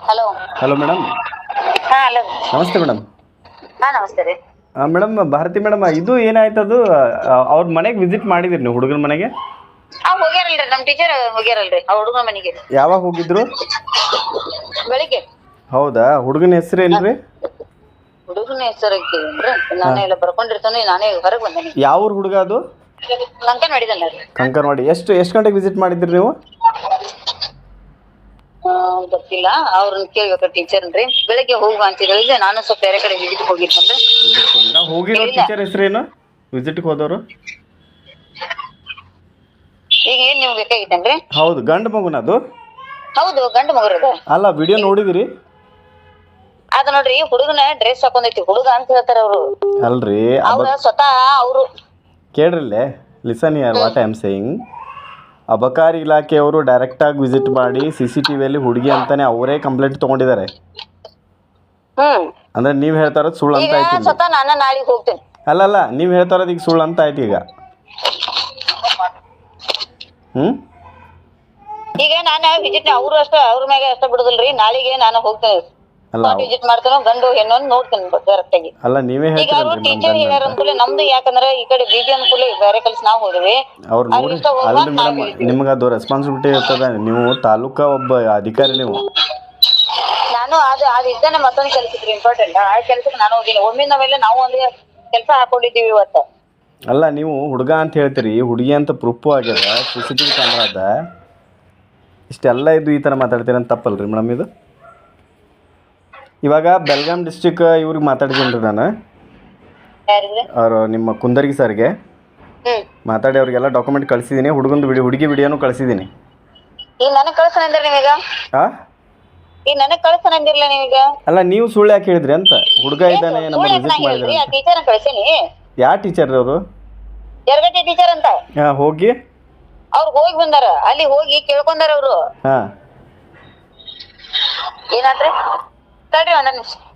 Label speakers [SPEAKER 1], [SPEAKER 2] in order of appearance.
[SPEAKER 1] Hello.
[SPEAKER 2] Hello madam
[SPEAKER 1] ಹಾ hello.
[SPEAKER 2] ನಮಸ್ತೆ madam
[SPEAKER 1] ಹಾ ನಮಸ್ತೆ ರೀ.
[SPEAKER 2] ಮೇಡಮ್ ಭಾರತಿ ಮೇಡಮ್ ಇದು ಏನಾಯ್ತದು? ಅವ್ರ ಮನೆಗೆ ವಿಸಿಟ್ ಮಾಡಿದಿರಿ ನೀವು ಹುಡುಗನ ಮನೆಗೆ?
[SPEAKER 1] ಆ ಹೋಗ್ಯಾರಲ್ರಿ ನಮ್ ಟೀಚರ್ ಹೋಗ್ಯಾರಲ್ರಿ ಆ ಹುಡುಗ ಮನೆಗೆ.
[SPEAKER 2] ಯಾವಾಗ ಹೋಗಿದ್ರು?
[SPEAKER 1] ಬೆಳಿಗ್ಗೆ.
[SPEAKER 2] ಹೌದಾ? ಹುಡುಗನ ಹೆಸರು ಏನ್ರಿ?
[SPEAKER 1] ಹುಡುಗನ ಹೆಸರು ಕೇಳಿದ್ರೆ ನಾನೇ ಎಲ್ಲ ಬರ್ಕೊಂಡಿರ್ತಾನೆ ನಾನೇ ಹೊರಗೆ ಬಂದೆ
[SPEAKER 2] ಯಾವ ಊರ್ ಹುಡುಗ ಅದು?
[SPEAKER 1] ಕಂಕನ್ ಮಾಡಿದಲ್ಲ
[SPEAKER 2] ಕಂಕನವಾಡಿ. ಎಷ್ಟು ಎಷ್ಟು ಗಂಟೆಗೆ ವಿಸಿಟ್ ಮಾಡಿದ್ರಿ ನೀವು?
[SPEAKER 1] ಗೊತ್ತಿಲ್ಲ. ಅವ್ರನ್ನ ಕೇಳ್ಬೇಕು ಟೀಚರ್ ರೀ ಬೆಳಗ್ಗೆ ಹೋಗುವ ಅಂತ ಹೇಳಿದ್ರೆ ನಾನು ಸ್ವಲ್ಪ ಬೇರೆ ಕಡೆ ವಿಸಿಟ್ ಹೋಗಿದ್ದೆ
[SPEAKER 2] ನಾವು ಹೋಗಿರೋ ಟೀಚರ್ ಹೆಸರೇನು ವಿಸಿಟ್ಗೆ ಹೋದವರು?
[SPEAKER 1] ಈಗ ಏನ್ ನಿಮ್ಗೆ ಬೇಕಾಗಿತ್ತೇನ್ರಿ
[SPEAKER 2] ಹೌದು ಗಂಡ ಮಗುನ ಅದು
[SPEAKER 1] ಹೌದು ಗಂಡ ಮಗುರದ
[SPEAKER 2] ಅಲ್ಲ ವಿಡಿಯೋ ನೋಡಿದಿರಿ?
[SPEAKER 1] ಅದ ನೋಡ್ರಿ ಹುಡುಗನ ಡ್ರೆಸ್ ಹಾಕೊಂಡೈತಿ. ಹುಡುಗ ಅಂತ ಹೇಳ್ತಾರ ಅವ್ರು.
[SPEAKER 2] ಅಲ್ರಿ
[SPEAKER 1] ಅವ್ರ ಸ್ವತಃ ಅವರು.
[SPEAKER 2] ಕೇಳ್ರಿಲ್ಲೇ. ಲಿಸನ್ ಯಾರ್ ವಾಟ್ ಐ ಆಮ್ ಸೇಯಿಂಗ್ ಅಬಕಾರಿ ಇಲಾಖೆಯವರು ಡೈರೆಕ್ಟಾಗಿ ವಿಸಿಟ್ ಮಾಡಿ ಸಿ ಸಿ ಟಿ ವಿಯಲ್ಲಿ ಹುಡುಗಿ ಅಂತಾನೆ ಅವರೇ ಕಂಪ್ಲೇಂಟ್ ತಗೊಂಡಿದ್ದಾರೆ.
[SPEAKER 1] ಹ್ಮ್.
[SPEAKER 2] ಅಂದ್ರೆ ನೀವು ಹೇಳ್ತಾ ಇರೋದು ಸುಳ್ಳು ಅಂತ
[SPEAKER 1] ಐತಿ
[SPEAKER 2] ಆಯ್ತು ಇಲ್ಲಿ.
[SPEAKER 1] ಸ್ವತಃ ನಾನ ನಾಳೆಗೆ ಹೋಗ್ತೇನೆ.
[SPEAKER 2] ಅಲ್ಲಲ್ಲ ನೀವು ಹೇಳ್ತಾ ಇರೋದು ಈಗ ಸುಳ್ಳು ಅಂತ ಆಯ್ತು ಈಗ. ಹ್ಞೂ
[SPEAKER 1] ಈಗ ನಾನು ವಿಸಿಟ್ ಅವ್ರು ಅಷ್ಟ ಅವ್ರ ಮ್ಯಾಗ ಅಷ್ಟ ಬಿಡುದಿಲ್ರಿ ನಾಳೆಗೆ ನಾನು ಹೋಗ್ತೇನೆ.
[SPEAKER 2] ಅಲ್ಲ
[SPEAKER 1] ವಿಸಿಟ್ ಮಾಡ್ತೇನೆ ಗಂಡು ಹೆಣ್ಣು ಅಂತ ನೋಡ್ತೇನೆ ಡೈರೆಕ್ಟ್ ಆಗಿ.
[SPEAKER 2] ಅಲ್ಲ ನೀವೇ
[SPEAKER 1] ಈಗ ಅವರು ಟೀಚರ್ ಹೇಳ್ಯಾರ ಅಂದ್ಕೂಲೆ ನಮ್ದು ಯಾಕಂದ್ರೆ ಈ ಕಡೆ ಬಿಬಿ ಅನ್ಕೂಲೆ ಬೇರೆ ಕಲ್ಸಿ ನಾವು ಹೋದ್ವಿ.
[SPEAKER 2] ಅವ್ರು ನೋಡಿ
[SPEAKER 1] ಇಷ್ಟ ಹೋಗ್ವಾ
[SPEAKER 2] ಅಲ್ರಿ
[SPEAKER 1] ನಾವ್
[SPEAKER 2] ಮೇಡಮ್. ನಿಮ್ಗೆ ಅದು ರೆಸ್ಪಾನ್ಸಿಬಿಲಿಟಿ ಇರ್ತದೆ. ನೀವು ತಾಲೂಕಾ ಒಬ್ಬ ಅಧಿಕಾರಿ ನೀವು.
[SPEAKER 1] ನಾನು ಅದು ಅದು ಇದ್ದಾನೆ ಮತ್ತೊಂದು ಕೆಲ್ಸಕ್ಕೆ ಇಂಪಾರ್ಟೆಂಟ್ ಆ ಕೆಲ್ಸಕ್ಕೆ ನಾನು ಹೋಗಿನಿ ಒಮ್ಮೆ ನಾವೆಲ್ಲ ನಾವು ಒಂದು ಕೆಲಸ ಹಾಕೊಂಡಿದ್ದೀವಿ ಇವತ್ತು.
[SPEAKER 2] ಅಲ್ಲ ನೀವು ಹುಡುಗ ಅಂತ ಹೇಳ್ತೀರಿ. ಹುಡುಗಿ ಅಂತ ಪ್ರೂಫು ಆಗ್ಯದ C C T V camera ಅದ. ಇಷ್ಟೆಲ್ಲ ಇದು ಈ ಥರ ಮಾತಾಡ್ತೀರ ಅಂತ ತಪ್ಪಲ್ರಿ ಮೇಡಮ್ ಇದು? ಇವಾಗ ಬೆಲ್ಗಾಂ ಡಿಸ್ಟಿಕ್ ಇವ್ರಿಗೆ ಮಾತಾಡಿದ್ದೀನಿ ರೀ ನಾನು.
[SPEAKER 1] ಯಾರಿದ್ರೆ
[SPEAKER 2] ಅವರು ನಿಮ್ಮ ಕುಂದರ್ಗಿ ಸರ್ಗೆ.
[SPEAKER 1] ಹ್ಮ್.
[SPEAKER 2] ಮಾತಾಡಿ ಅವ್ರಿಗೆಲ್ಲ ಡಾಕ್ಯುಮೆಂಟ್ ಕಳಿಸಿದ್ದೀನಿ ಹುಡುಗಂದು ವಿಡಿಯೋ ಹುಡುಗಿ ವಿಡಿಯೋನು ಕಳಿಸಿದ್ದೀನಿ.
[SPEAKER 1] ಈಗ ನನಗ್ ಕಳ್ಸನ ಅಂದ್ರಿ ನೀವೀಗ? ಈಗ ನನಗ್ ಕಳ್ಸನ ಅಂದಿರ್ಲ ನೀವೀಗ?
[SPEAKER 2] ಅಲ್ಲ ನೀವು ಸುಳ್ಳು ಯಾಕೆ ಹೇಳಿದ್ರಿ ಅಂತ? ಹುಡುಗ ಇದ್ದಾನೆ ನಮ್ಮ ವಿಸಿಟ್ ಮಾಡಿದ್ರು
[SPEAKER 1] ಆ ಟೀಚರ್ ಕಳ್ಸೀನಿ?
[SPEAKER 2] ಯಾವ ಟೀಚರ್ ಅವರು?
[SPEAKER 1] ಎರಗಟ್ಟಿ ಟೀಚರ್ ಅಂತ?
[SPEAKER 2] ಹಾಂ ಹೋಗಿ.
[SPEAKER 1] ಅವ್ರು ಹೋಗಿ ಬಂದಾರ. ಅಲ್ಲಿ ಹೋಗಿ ಕೇಳ್ಕೊಂಡಾರ ಅವ್ರು.
[SPEAKER 2] ಹಾಂ.
[SPEAKER 1] ಏನಾದ್ರೆ Tarde, buenas noches.